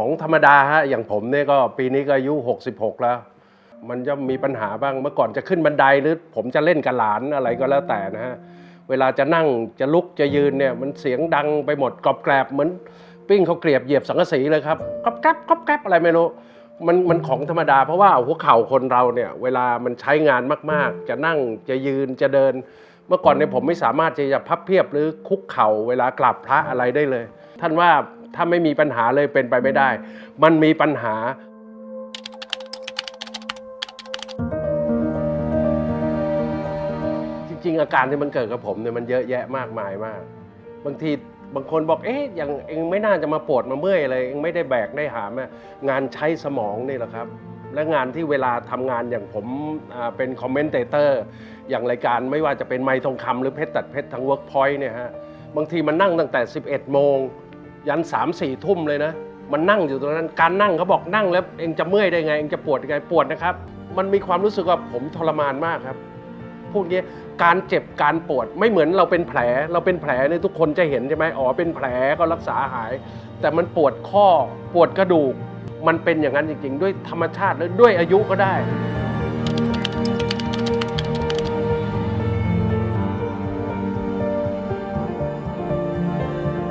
ของธรรมดาฮะอย่างผมเนี่ยก็ปีนี้ก็อายุ 66 แล้ว มันจะมีปัญหาบ้างเมื่อก่อนจะขึ้นบันไดหรือผมจะเล่นกับหลานอะไรก็แล้วแต่นะฮะเวลาจะนั่งจะลุกจะยืนเนี่ยมันเสียงดังไปหมดกรอบแกรบเหมือนปิ้งเขาเกลียบเหยียบสังกะสีเลยครับก๊อบแก๊บก๊อบแก๊บอะไรไม่รู้มันมันของธรรมดาเพราะว่าหัวเข่าคนเราเนี่ยเวลามันใช้งานมากๆ จะนั่งจะยืนจะเดิน เมื่อก่อนเนี่ยผมไม่สามารถที่จะพับเพียบหรือคุกเข่าเวลากราบพระอะไรได้เลย ท่านว่า ถ้าไม่มีปัญหาเลยเป็นไปไม่ได้ มันมีปัญหาจริงๆอาการที่มันเกิดกับผมเนี่ยมันเยอะแยะมากมายมาก บางทีบางคนบอกเอ๊ะอย่างเองไม่น่าจะมาปวดมาเมื่อยอะไรเองไม่ได้แบกได้หามอะงานใช้สมองนี่แหละครับ และงานที่เวลาทำงานอย่างผมอ่าเป็นคอมเมนเตเตอร์อย่างรายการไม่ว่าจะเป็นไมค์ทองคำหรือเพชรตัดเพชรทางเวิร์กพอยต์เนี่ยฮะบางทีมันนั่งตั้งแต่ 11 โมง ยัน3 4ทุ่มเลยนะ มันนั่งอยู่ตรงนั้นการนั่งเขาบอกนั่งแล้วเองจะเมื่อยได้ไงเองจะปวดยังไงปวดนะครับ มันมีความรู้สึกว่าผมทรมานมากครับพวกนี้การเจ็บการปวดไม่เหมือนเราเป็นแผล เราเป็นแผลเนี่ยทุกคนจะเห็นใช่ไหมอ๋อเป็นแผลก็รักษาหาย แต่มันปวดข้อปวดกระดูก มันเป็นอย่างนั้นจริง ๆ ด้วยธรรมชาติและด้วยอายุก็ได้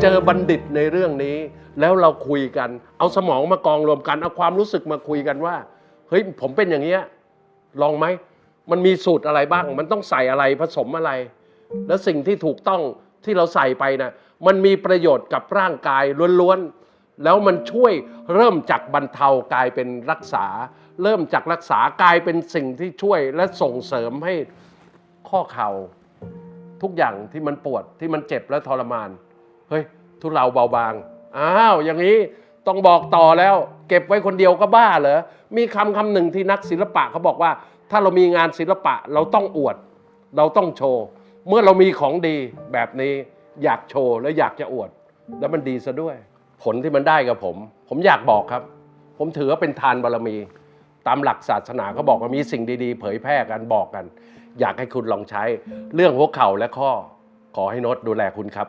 เจอบัณฑิตในเรื่องนี้ แล้วเราคุยกัน เอาสมองมากองรวมกัน เอาความรู้สึกมาคุยกันว่า เฮ้ยผมเป็นอย่างเงี้ยลองไหม มันมีสูตรอะไรบ้าง มันต้องใส่อะไรผสมอะไร แล้วสิ่งที่ถูกต้องที่เราใส่ไปนะมันมีประโยชน์กับร่างกายล้วนๆ แล้วมันช่วยเริ่มจากบรรเทากลายเป็นรักษา เริ่มจากรักษากลายเป็นสิ่งที่ช่วยและส่งเสริมให้ข้อเข่าทุกอย่างที่มันปวดที่มันเจ็บและทรมาน เฮ้ย ทุเราเบาบาง อ้าว อย่างนี้ต้องบอกต่อแล้ว เก็บไว้คนเดียวก็บ้าเหรอ มีคำคำหนึ่งที่นักศิลปะเขาบอกว่า ถ้าเรามีงานศิลปะเราต้องอวด เราต้องโชว์ เมื่อเรามีของดีแบบนี้อยากโชว์และอยากจะอวด แล้วมันดีซะด้วย ผลที่มันได้กับผม ผมอยากบอกครับ ผมถือว่าเป็นทานบารมี ตามหลักศาสนาเขาบอกว่ามีสิ่งดีๆ เผยแพร่กันบอกกัน อยากให้คุณลองใช้ เรื่องหัวเข่าและข้อ ขอให้นตดูแลคุณครับ